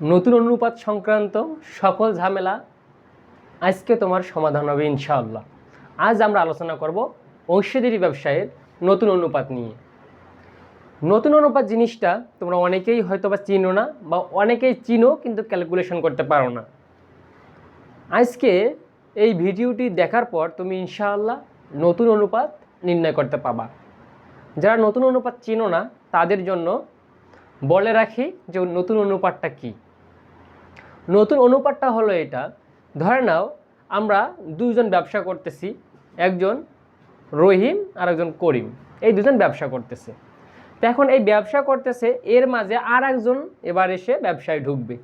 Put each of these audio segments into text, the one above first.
নতুন অনুপাত সংক্রান্ত সকল ঝামেলা আজকে তোমার সমাধান হবে, ইনশাআল্লাহ। আজ আমরা আলোচনা করব অংশীদারি ব্যবসায়ের নতুন অনুপাত নিয়ে। নতুন অনুপাত জিনিসটা তোমরা অনেকেই হয়তো বা চিনো না বা অনেকেই চিনো কিন্তু ক্যালকুলেশন করতে পারো না। আজকে এই ভিডিওটি দেখার পর তুমি ইনশাআল্লাহ নতুন অনুপাত নির্ণয় করতে পাবা। যারা নতুন অনুপাত চিনো না, তাদের জন্য বলে রাখি যে নতুন অনুপাতটা কী। নতুন অনুপাতটা হলো এটা। ধরে নাও, আমরা দুজন ব্যবসা করতেছি, একজন রহিম আর একজন করিম। এই দুজন ব্যবসা করতেছে। তো এখন এই ব্যবসা করতেছে, এর মাঝে আর একজন এবার এসে ব্যবসায় ঢুকবে।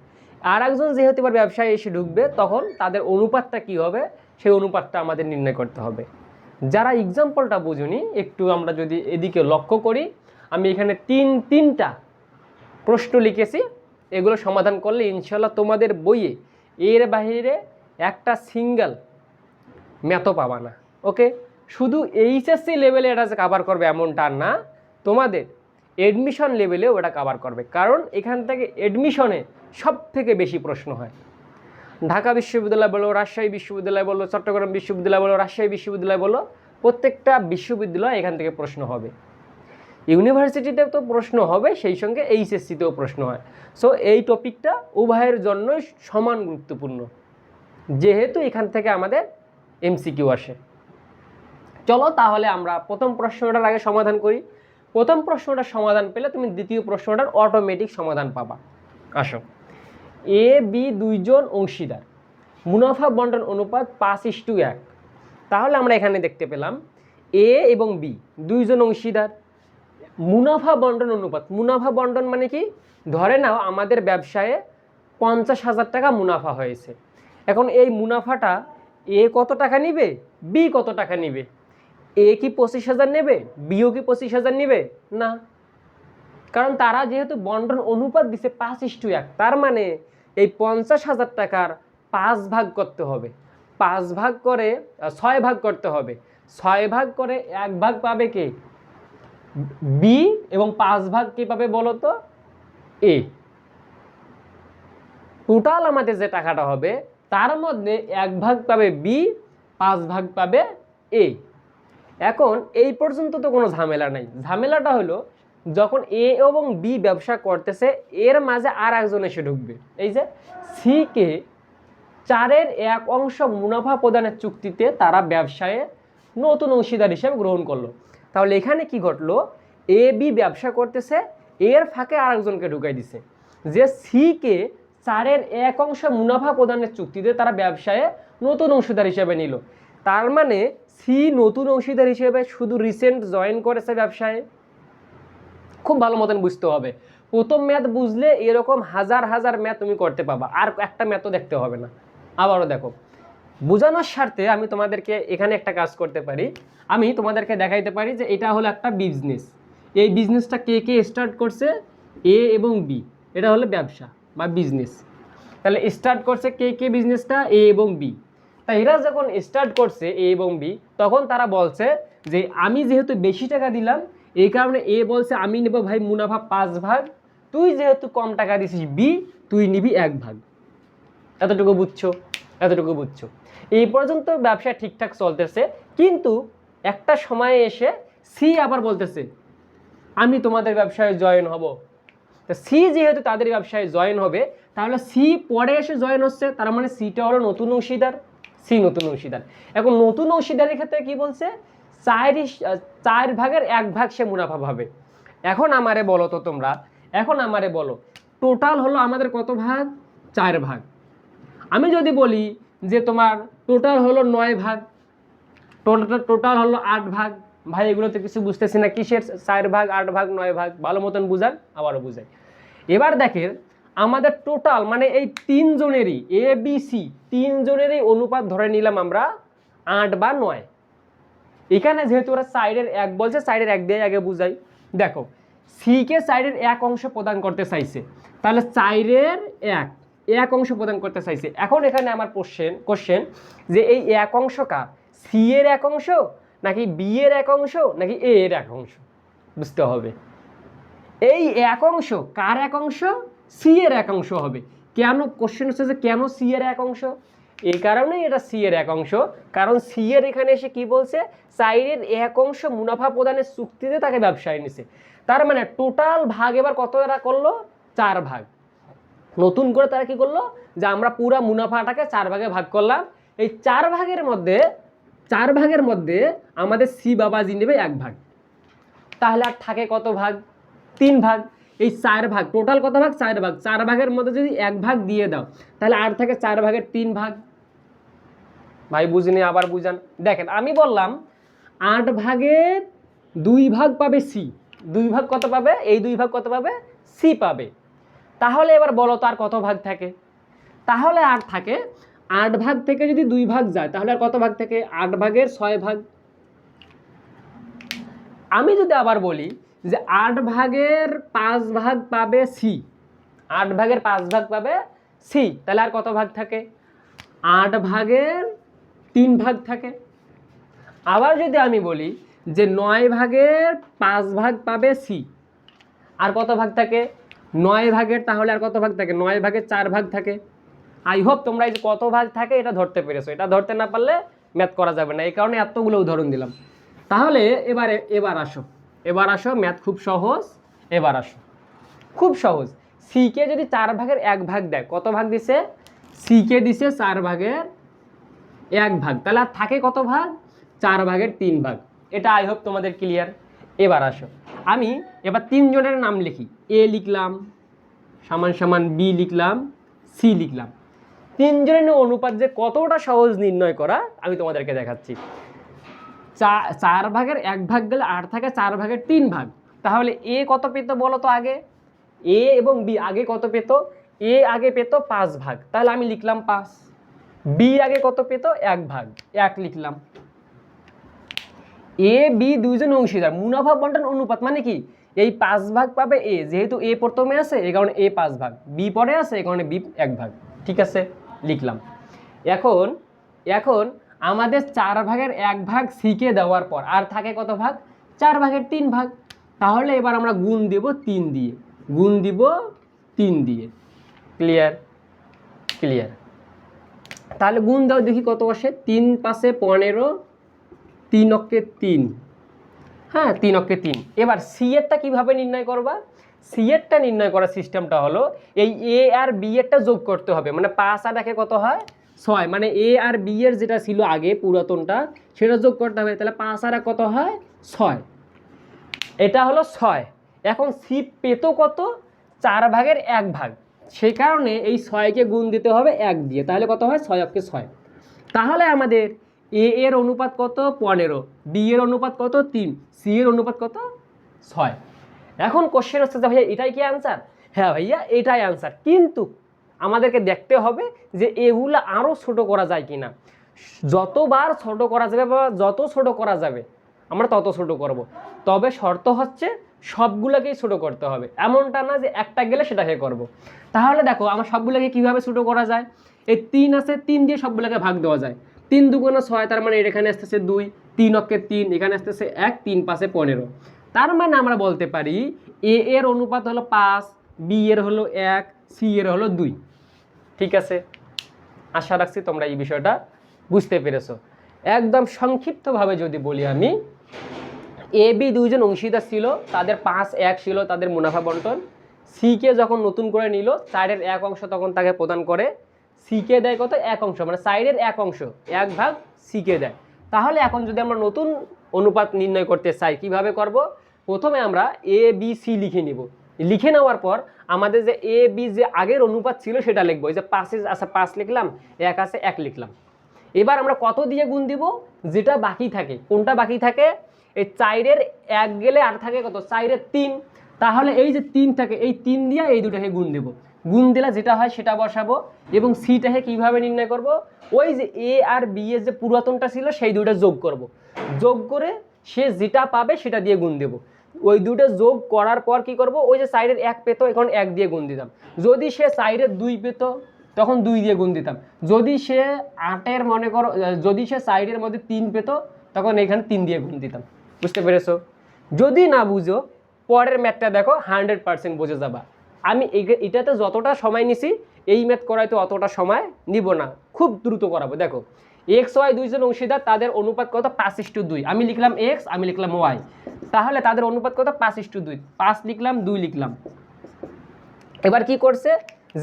আর একজন যেহেতু এবার ব্যবসায় এসে ঢুকবে, তখন তাদের অনুপাতটা কি হবে? সেই অনুপাতটা আমাদের নির্ণয় করতে হবে। যারা এক্সাম্পলটা বুঝুনি, একটু আমরা যদি এদিকে লক্ষ্য করি, আমি এখানে তিন, তিনটা প্রশ্ন লিখেছি। এগুলো সমাধান করলে ইনশাল্লাহ তোমাদের বইয়ে এর বাইরে একটা সিঙ্গেল ম্যাথও পাবা না ওকে শুধু এইচএসসি লেভেলে এটা যে কাভার করবে এমনটা না, তোমাদের এডমিশন লেভেলে ওটা কাভার করবে, কারণ এখান থেকে এডমিশনে সব থেকে বেশি প্রশ্ন হয়। ঢাকা বিশ্ববিদ্যালয় বলো, রাজশাহী বিশ্ববিদ্যালয় বলো, চট্টগ্রাম বিশ্ববিদ্যালয় বলো, রাজশাহী বিশ্ববিদ্যালয় বলো, প্রত্যেকটা বিশ্ববিদ্যালয় এখান থেকে প্রশ্ন হবে। ইউনিভার্সিটিতে তো প্রশ্ন হবে, সেই সঙ্গে এইচএসসিতেও প্রশ্ন হয়। সো এই টপিকটা উভয়ের জন্যই সমান গুরুত্বপূর্ণ। যেহেতু এখান থেকে আমাদের এমসিকিউ আসে। চলো তাহলে আমরা প্রথম প্রশ্নটার আগে সমাধান করি। প্রথম প্রশ্নটার সমাধান পেলে তুমি দ্বিতীয় প্রশ্নটার অটোমেটিক সমাধান পাবা। আসো। এ বি দুইজন অংশীদার। মুনাফা বন্টন অনুপাত পাঁচ ইস টু এক। তাহলে আমরা এখানে দেখতে পেলাম এ এবং বি দুইজন অংশীদার। মুনাফা বন্টন অনুপাত। মুনাফা বন্টন মানে কি? ধরে নাও আমাদের ব্যবসায়ে পঞ্চাশ হাজার টাকা মুনাফা হয়েছে। এখন এই মুনাফাটা এ কত টাকা নিবে? বি কত টাকা নিবে? এ কি পঁচিশ হাজার নেবে? বিও কি পঁচিশ হাজার নেবে? না। কারণ তারা যেহেতু বন্টন অনুপাত দিছে পাঁচ ইস্টু এক, তার মানে এই পঞ্চাশ হাজার টাকার পাঁচ ভাগ করতে হবে। পাঁচ ভাগ করে ছয় ভাগ করতে হবে। ছয় ভাগ করে এক ভাগ পাবে কে? বি এবং পাঁচ ভাগ কি পাবে বলো তো? এ টোটাল আমাদের যে টাকাটা হবে, তার মধ্যে এক ভাগ পাবে বি পাঁচ ভাগ পাবে এ এখন এই পর্যন্ত তো কোনো ঝামেলা নাই। ঝামেলাটা হলো, যখন এ এবং বি ব্যবসা করতেছে, এর মাঝে আর একজন এসে ঢুকবে। এই যে সি কে চারের এক অংশ মুনাফা প্রদানের চুক্তিতে তারা ব্যবসায়ে নতুন অংশীদার হিসেবে গ্রহণ করল। তাহলে এখানে কি ঘটলো? এ বি ব্যবসা করতেছে, এর ফাঁকে আরেকজনকে ঢুকাই দিছে। যে সি কে চারের এক অংশ মুনাফা প্রদানের চুক্তিতে তারা ব্যবসায়ে নতুন অংশীদার হিসেবে নিল। তার মানে সি নতুন অংশীদার হিসেবে শুধু রিসেন্ট জয়েন করেছে ব্যবসায়? খুব ভালো মতন বুঝতে হবে। প্রথম ম্যাথ বুঝলে এরকম হাজার হাজার ম্যাথ তুমি করতে পাবা আর একটা ম্যাথও দেখতে হবে না। আবারও দেখো। বোঝানোর স্বার্থে আমি তোমাদেরকে এখানে একটা কাজ করতে পারি। আমি তোমাদেরকে দেখাইতে পারি যে এটা হলো একটা বিজনেস এই বিজনেসটা কে কে স্টার্ট করছে? এ এবং বি এটা হলো ব্যবসা বা বিজনেস তাহলে স্টার্ট করছে কে কে বিজনেসটা এ এবং বি তাই এরা যখন স্টার্ট করছে এ এবং বি তখন তারা বলছে যে, আমি যেহেতু বেশি টাকা দিলাম, এই কারণে এ বলছে, আমি নেব ভাই মুনাফা পাঁচ ভাগ। তুই যেহেতু কম টাকা দিছিস বি তুই নিবি এক ভাগ। এতটুকু বুঝছ? এতটুকু বুঝছ। এই পর্যন্ত ব্যবসা ঠিকঠাক চলতেছে, কিন্তু একটা সময়ে এসে সি আবার বলতেছে, আমি তোমাদের ব্যবসায় জয়েন হব। তো সি যেহেতু তাদের ব্যবসায় জয়েন হবে, তাহলে সি পরে এসে জয়েন হচ্ছে, তার মানে সিটা হলো নতুন অংশীদার সি নতুন অংশীদার। এখন নতুন অংশীদারের ক্ষেত্রে কি বলছে? চার চার ভাগের এক ভাগ সে মুনাফা পাবে। এখন আমারে বলো তো তোমরা, এখন আমারে বলো টোটাল হলো আমাদের কত ভাগ? চার ভাগ। আমি যদি বলি যে তোমার টোটাল হলো নয় ভাগ টোটাল টোটাল হলো আট ভাগ, ভাই, এগুলোতে কিছু বুঝতেছি না, কিসের চার ভাগ, আট ভাগ, নয় ভাগ, ভালো মতন বুঝান, আবারও বুঝাই। এবার দেখেন, আমাদের টোটাল মানে এই তিনজনেরই এ বি সি তিনজনেরই অনুপাত ধরে নিলাম আমরা আট বা নয়। এখানে যেহেতু ওরা সাইডের এক বলছে সাইডের এক দিয়ে আগে বুঝাই। দেখো সিকে সাইডের এক অংশ প্রদান করতে চাইছে, তাহলে সাইডের এক এক অংশ প্রদান করতে চাইছে। এখন এখানে আমার কোশ্চেন কোশ্চেন যে এই এক অংশ কার সি এর এক অংশ নাকি বি এর এক অংশ নাকি এ এর এক অংশ? বুঝতে হবে। এই এক অংশ কার এক অংশ? সি এর এক অংশ হবে। কেন? কোশ্চেন হচ্ছে যে কেন সি এর এক অংশ? এই কারণেই এটা সি এর এক অংশ। কারণ সি এর এখানে এসে কি বলছে? সাইডের এক অংশ মুনাফা প্রদানের চুক্তিতে তাকে ব্যবসায় নিছে। তার মানে টোটাল ভাগ এবার কত এরা করল? চার ভাগ। নতুন করে তারা কি করল? যে আমরা পুরা মুনাফাটাকে চার ভাগে ভাগ করলাম। এই চার ভাগের মধ্যে, চার ভাগের মধ্যে আমাদের সি বাবাজি নেবে এক ভাগ। তাহলে আর থাকে কত ভাগ? তিন ভাগ। এই চার ভাগ টোটাল কত ভাগ? চার ভাগ। চার ভাগের মধ্যে যদি এক ভাগ দিয়ে দাও, তাহলে আর থাকে চার ভাগের তিন ভাগ। ভাই বুঝিনি, আবার বুঝান। দেখেন, আমি বললাম আট ভাগের দুই ভাগ পাবে সি। দুই ভাগ কত পাবে? এই দুই ভাগ কত পাবে? সি পাবে। তাহলে এবার বলো তো আর কত ভাগ থাকে? তাহলে আর থাকে আট ভাগ থেকে যদি দুই ভাগ যায়, তাহলে আর কত ভাগ থাকে? আট ভাগের ছয় ভাগ। আমি যদি আবার বলি যে আট ভাগের পাঁচ ভাগ পাবে সি আট ভাগের পাঁচ ভাগ পাবে সি তাহলে আর কত ভাগ থাকে? আট ভাগের তিন ভাগ থাকে। আবার যদি আমি বলি যে নয় ভাগের পাঁচ ভাগ পাবে সি আর কত ভাগ থাকে? নয় ভাগের তাহলে আর কত ভাগ থাকে? নয় ভাগের চার ভাগ থাকে। আই হোপ তোমরা এই যে কত ভাগ থাকে এটা ধরতে পেরেছ। এটা ধরতে না পারলে ম্যাথ করা যাবে না। এই কারণে এতগুলো উদাহরণ দিলাম। তাহলে এবারে, এবার আসো। এবার আসো ম্যাথ খুব সহজ। এবার আসো। খুব সহজ। সিকে যদি চার ভাগের এক ভাগ দেয়, কত ভাগ দিছে? সিকে দিছে চার ভাগের এক ভাগ। তাহলে আর থাকে কত ভাগ? চার ভাগের তিন ভাগ। এটা আই হোপ তোমাদের ক্লিয়ার এবার আসো। আমি এবার তিনজনের নাম লিখি। এ লিখলাম, সমান সমান বি লিখলাম, সি লিখলাম। তিনজনের অনুপাত যে কতটা সহজ নির্ণয় করা, আমি তোমাদেরকে দেখাচ্ছি। চা- চার ভাগের এক ভাগ গেলে আট থাকে, চার ভাগের তিন ভাগ। তাহলে এ কত পেত বলো তো আগে? এ এবং বি আগে কত পেত? এ আগে পেত পাঁচ ভাগ। তাহলে আমি লিখলাম পাঁচ। বি আগে কত পেত? এক ভাগ। এক লিখলাম। এ বি দুইজন অংশীদার। মুনাফা বন্টন অনুপাত মানে কি? এই পাঁচ ভাগ পাবে এ যেহেতু এ প্রথমে আছে এ কারণে এ পাঁচ ভাগ। বি পরে আছে এ কারণে বি এক ভাগ। ঠিক আছে? লিখলাম। এখন এখন আমাদের চার ভাগের এক ভাগ সিকে দেওয়ার পর, আর থাকে কত ভাগ? চার ভাগের তিন ভাগ। তাহলে এবার আমরা গুণ দেব তিন দিয়ে। গুণ দিব তিন দিয়ে। ক্লিয়ার ক্লিয়ার তাহলে গুণ দাও দেখি কত আসে? তিন পাশে পনেরো তিন অক্কে তিন। হ্যাঁ তিন অক্কে তিন। এবার সি এরটা কীভাবে নির্ণয় করবা? সি এরটা নির্ণয় করার সিস্টেমটা হলো এই এ আর বি এরটা যোগ করতে হবে। মানে পাঁচ আর একে কত হয়? ছয়। মানে এ আর বি এর যেটা ছিল আগে পুরাতনটা, সেটা যোগ করতে হবে। তাহলে পাঁচ আর কত হয়? ছয়। এটা হলো ছয়। এখন সি পেতো কত? চার ভাগের এক ভাগ। সেই কারণে এই ছয়কে গুণ দিতে হবে এক দিয়ে। তাহলে কত হয়? ছয় অক্ষে ছয়। তাহলে আমাদের এ এর অনুপাত কত? পনেরো। বি এর অনুপাত কত? তিন। সি এর অনুপাত কত? ছয়। এখন কোশ্চেন হচ্ছে যে ভাইয়া, এটাই কি অ্যান্সার হ্যাঁ ভাইয়া, এটাই অ্যান্সার কিন্তু আমাদেরকে দেখতে হবে যে এগুলো আরও ছোট করা যায় কি না যতবার ছোট করা যাবে বা যত ছোট করা যাবে, আমরা তত ছোট করব। তবে শর্ত হচ্ছে সবগুলোকেই ছোট করতে হবে। এমনটা না যে একটা গেলে সেটাকে করব। তাহলে দেখো, আমার সবগুলোকে কীভাবে ছোট করা যায়? এই তিন আছে, তিন দিয়ে সবগুলোকে ভাগ দেওয়া যায়। তিন দুগুণে ছয়, তার মানে এখানে আসতেছে দুই, তিন অক্ষে তিন, এখানে আসতেছে এক, তিন পাশে পনেরো। তার মানে আমরা বলতে পারি এ এর অনুপাত হলো পাঁচ, বি এর হলো এক, সি এর হলো দুই। ঠিক আছে? আশা রাখছি তোমরা এই বিষয়টা বুঝতে পেরেছ। একদম সংক্ষিপ্তভাবে যদি বলি আমি, এ, বি দুইজন অংশীদার ছিল, তাদের পাঁচ এক ছিল তাদের মুনাফা বন্টন। সিকে যখন নতুন করে নিল, চারের এক অংশ তখন তাকে প্রদান করে। সিকে দেয় কত? এক অংশ মানে সাইডের এক অংশ, এক ভাগ সিকে দেয়। তাহলে এখন যদি আমরা নতুন অনুপাত নির্ণয় করতে চাই, কীভাবে করব? প্রথমে আমরা এ বি সি লিখে নিব। লিখে নেওয়ার পর আমাদের যে এ বি যে আগের অনুপাত ছিল সেটা লিখব। এই যে পাঁচে আচ্ছা পাঁচ লিখলাম, এক আছে, এক লিখলাম। এবার আমরা কত দিয়ে গুণ দিব? যেটা বাকি থাকে। কোনটা বাকি থাকে? এই চাইরের এক গেলে আর থাকে কত? চাইরের তিন। তাহলে এই যে তিন থাকে, এই তিন দিয়ে এই দুটাকে গুণ দেব। গুণ দিলে, যেটা হয় সেটা বসাবো, এবং সিটাকে কীভাবে নির্ণয় করব? ওই যে এ আর বি এর যে পুরাতনটা ছিল, সেই দুইটা যোগ করব। যোগ করে সে যেটা পাবে সেটা দিয়ে গুণ দেব। ওই দুটো যোগ করার পর কি করব? ওই যে সাইডের এক পেতো, এখন এক দিয়ে গুণ দিতাম। যদি সে সাইডের দুই পেতো, তখন দুই দিয়ে গুণ দিতাম। যদি সে আটের মনে করো যদি সে সাইডের মধ্যে তিন পেতো, তখন এখানে তিন দিয়ে গুণ দিতাম। বুঝতে পেরেছ? যদি না বুঝো, পরের ম্যাথটা দেখো হান্ড্রেড পার্সেন্ট বুঝে যাবা। আমি এটাতে যতটা সময় নিছি, এই ম্যাথ করাইতে অতটা সময় নিব না। খুব দ্রুত করাবো, দেখো। এক্স ওয়াই দুইজন অংশীদার, তাদের অনুপাত কত? পাঁচ ইস্টু দুই। আমি লিখলাম এক্স আমি লিখলাম ওয়াই তাহলে তাদের অনুপাত কত? পাঁচ ইস্টু দুই। পাঁচ লিখলাম, দুই লিখলাম। এবার কি করছে?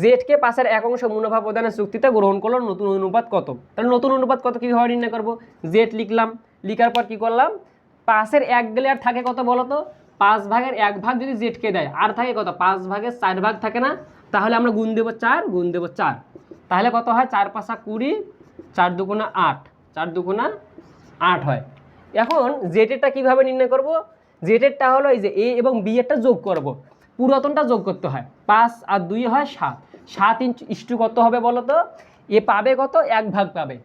জেডকে পাশের এক অংশ মুনাফা প্রদানের চুক্তিতে গ্রহণ করল, নতুন অনুপাত কত? তাহলে নতুন অনুপাত কত? কীভাবে নির্ণয় করব? জেড লিখলাম। লিখার পর কি করলাম? পাশের এক গেলে আর থাকে কত বলো তো পাঁচ ভাগের এক ভাগ যদি জেডকে দেয়, আর থাকে কত? পাঁচ ভাগের চার ভাগ থাকে না? তাহলে আমরা গুণ দেবো চার, গুণ দেবো চার। তাহলে কত হয়? চার পাঁচা কুড়ি, চার দুগুণা আট। চার দুগুণা আট হয়। এখন জেটেরটা কীভাবে নির্ণয় করব? জেটেরটা হলো এই যে এ এবং বি এরটা যোগ করব। পুরাতনটা যোগ করতে হয়। পাঁচ আর দুই হয় সাত। সাত ইঞ্চ ইস্টু কত হবে বলো তো? এ পাবে কত? এক ভাগ পাবে।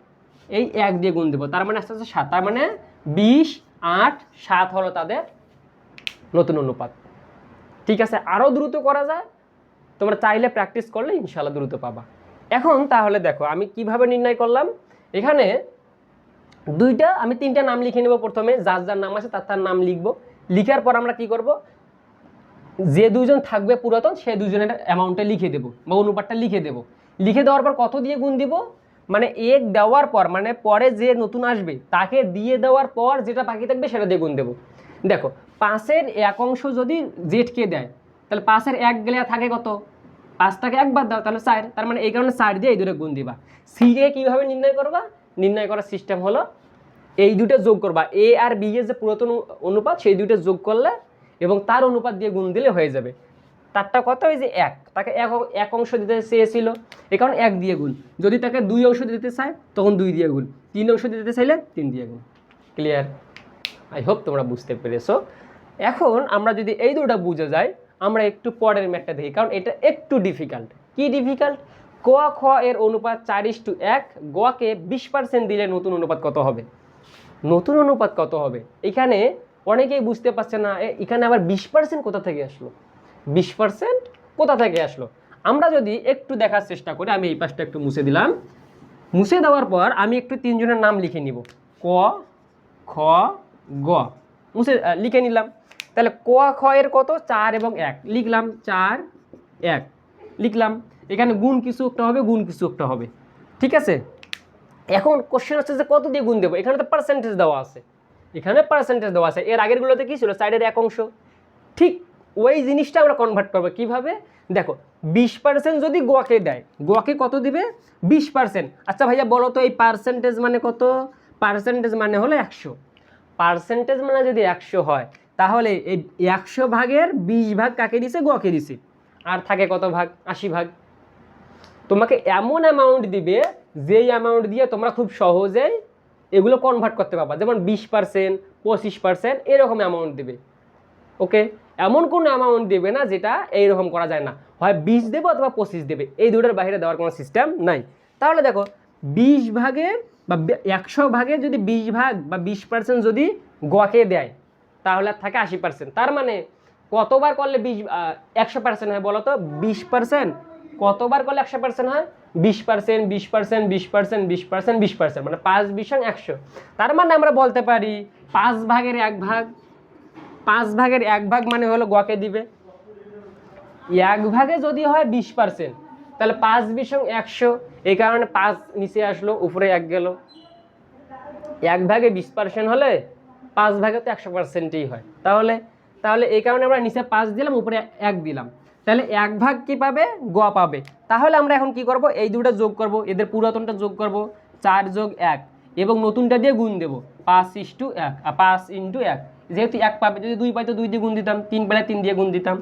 এই এক দিয়ে গুণ দেবো। তার মানে আস্তে আস্তে সাত। তার মানে বিশ আট সাত হলো তাদের নতুন অনুপাত। ঠিক আছে? আরও দ্রুত করা যায়, তোমরা চাইলে প্র্যাকটিস করলে ইনশাল্লাহ দ্রুত পাবা। এখন তাহলে দেখো, আমি কীভাবে নির্ণয় করলাম? এখানে দুইটা, আমি তিনটা নাম লিখে নেব প্রথমে, যার যার নাম আছে তার তার নাম লিখব। লিখার পর আমরা কি করব? যে দুজন থাকবে পুরাতন, সে দুজনের অ্যামাউন্টটা লিখে দেবো বা অনুপাতটা লিখে দেবো। লিখে দেওয়ার পর কত দিয়ে গুণ দিব? মানে এক দেওয়ার পর মানে পরে যে নতুন আসবে, তাকে দিয়ে দেওয়ার পর যেটা বাকি থাকবে সেটা দিয়ে গুণ দেবো। দেখো পাঁচের এক অংশ যদি জেটকে দেয়, তাহলে পাঁচের এক গেলে থাকে কত? পাঁচটাকে একবার দাও, তাহলে চার। তার মানে এই কারণে চার দিয়ে এই দুটো গুণ দিবা। সি এ কীভাবে নির্ণয় করবা? নির্ণয় করার সিস্টেম হলো এই দুটো যোগ করবা। এ আর বি এর যে পুরাতন অনুপাত, সেই দুটো যোগ করলে এবং তার অনুপাত দিয়ে গুণ দিলে হয়ে যাবে। তারটা কত ওই যে এক? তাকে এক এক অংশ দিতে চেয়েছিল। এ কারণে এক দিয়ে গুণ। যদি তাকে দুই অংশ দিতে চায়, তখন দুই দিয়ে গুণ। তিন অংশ দিতে চাইলে তিন দিয়ে গুণ। ক্লিয়ার আই হোপ তোমরা বুঝতে পেরেছ। এখন আমরা যদি এই দুটো বুঝে যাই, আমরা একটু পরের ম্যাটটা দেখি, কারণ এটা একটু ডিফিকাল্ট কি ডিফিকাল্ট ক, খ এর অনুপাত চার ইস টু এক গকে বিশ পার্সেন্ট দিলে নতুন অনুপাত কত হবে? নতুন অনুপাত কত হবে? এখানে অনেকেই বুঝতে পারছে না এখানে আবার বিশ পার্সেন্ট কোথা থেকে আসলো? বিশ পার্সেন্ট কোথা থেকে আসলো? আমরা যদি একটু দেখার চেষ্টা করি, আমি এই পাশটা একটু মুছে দিলাম। মুছে দেওয়ার পর আমি একটু তিনজনের নাম লিখে নিব। ক, খ, গ। মুছে লিখে নিলাম। তাহলে ক, খ এর কত? চার এবং এক। লিখলাম চার, এক। লিখলাম, এখানে গুণ কিছু একটা হবে, গুণ কিছু একটা হবে। ঠিক আছে? এখন কোশ্চেন হচ্ছে যে কত দিয়ে গুণ দেবো? এখানে তো পার্সেন্টেজ দেওয়া আছে। এখানে পার্সেন্টেজ দেওয়া আছে। এর আগেরগুলোতে কী ছিল? সাইডের এক অংশ। ঠিক ওই জিনিসটা আমরা কনভার্ট করব। কীভাবে? দেখো, বিশ পার্সেন্ট যদি গোয়াকে দেয় গোয়াকে কত দিবে? বিশ পার্সেন্ট আচ্ছা ভাইয়া, বলো তো এই পার্সেন্টেজ মানে কত? পার্সেন্টেজ মানে হলো একশো। পার্সেন্টেজ মানে যদি একশো হয় তাহলে এই একশো ভাগের বিশ ভাগ কাকে দিছে? গকে দিছে। আর থাকে কত ভাগ? আশি ভাগ। তোমাকে এমন অ্যামাউন্ট দিবে, যেই অ্যামাউন্ট দিয়ে তোমরা খুব সহজেই এগুলো কনভার্ট করতে পারবা। যেমন বিশ পার্সেন্ট পঁচিশ পার্সেন্ট এরকম অ্যামাউন্ট দেবে। ওকে? এমন কোনো অ্যামাউন্ট দেবে না যেটা এইরকম করা যায় না। হয় বিশ দেবে অথবা পঁচিশ দেবে। এই দুটোর বাইরে দেওয়ার কোনো সিস্টেম নাই। তাহলে দেখো, বিশ ভাগের বা একশো ভাগে যদি বিশ ভাগ বা বিশ পার্সেন্ট যদি গকে দেয় তাহলে থাকে আশি পার্সেন্ট তার মানে কতবার করলে বিশ একশো পার্সেন্ট হয় বলো তো বিশ পার্সেন্ট কতবার করলে একশো পার্সেন্ট হয়? বিশ পার্সেন্ট বিশ পার্সেন্ট বিশ পার্সেন্ট বিশ পার্সেন্ট বিশ পার্সেন্ট মানে পাঁচ বিশ একশো। তার মানে আমরা বলতে পারি পাঁচ ভাগের এক ভাগ, পাঁচ ভাগের এক ভাগ মানে হলো গকে দিবে। এক ভাগে যদি হয় বিশ পার্সেন্ট তাহলে পাঁচ বিশ একশো। এই কারণে পাঁচ নিচে আসলো, উপরে এক গেল। এক ভাগে বিশ পার্সেন্ট হলে পাঁচ ভাগে তো একশো পার্সেন্টই হয়। তাহলে তাহলে এই কারণে আমরা নিচে পাঁচ দিলাম, উপরে এক দিলাম। তাহলে এক ভাগ কি পাবে? গ পাবে। তাহলে আমরা এখন কি করব? এই দুটো যোগ করব, এদের পুরাতনটা যোগ করব, চার যোগ এক, এবং নতুনটা দিয়ে গুণ দেবো। পাঁচ ইস টু এক, আর পাঁচ ইন্টু এক। যেহেতু এক পাবে, যদি দুই পাই তো দুই দিয়ে গুণ দিতাম, তিন পেলে তিন দিয়ে গুণ দিতাম।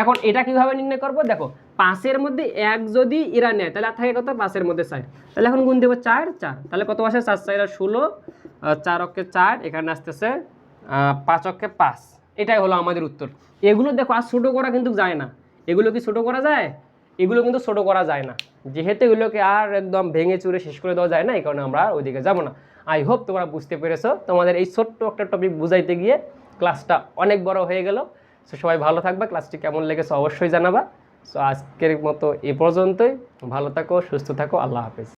এখন এটা কীভাবে নির্ণয় করব? দেখো, পাঁচের মধ্যে এক যদি এরা নেয়, তাহলে আর থাকে কত? পাঁচের মধ্যে চার। তাহলে এখন গুণ দেবো চার চার। তাহলে কত আসে চার চার ষোলো। চার অক্ষে চার, এখানে আসতেছে পাঁচ অক্ষে পাঁচ। এটাই হলো আমাদের উত্তর। এগুলো দেখো, আর ছোটো করা কিন্তু যায় না। এগুলো কি ছোটো করা যায়? এগুলো কিন্তু ছোটো করা যায় না। যেহেতু এগুলোকে আর একদম ভেঙে চুরে শেষ করে দেওয়া যায় না, এই কারণে আমরা ওইদিকে যাব না। আই হোপ তোমরা বুঝতে পেরেছ। তোমাদের এই ছোট্ট একটা টপিক বুঝাইতে গিয়ে ক্লাসটা অনেক বড় হয়ে গেল। সো সবাই ভালো থাকবা। ক্লাসটি কেমন লেগেছে অবশ্যই জানাবা। সো আজকের মতো এ পর্যন্তই। ভালো থাকো, সুস্থ থাকো। আল্লাহ হাফেজ।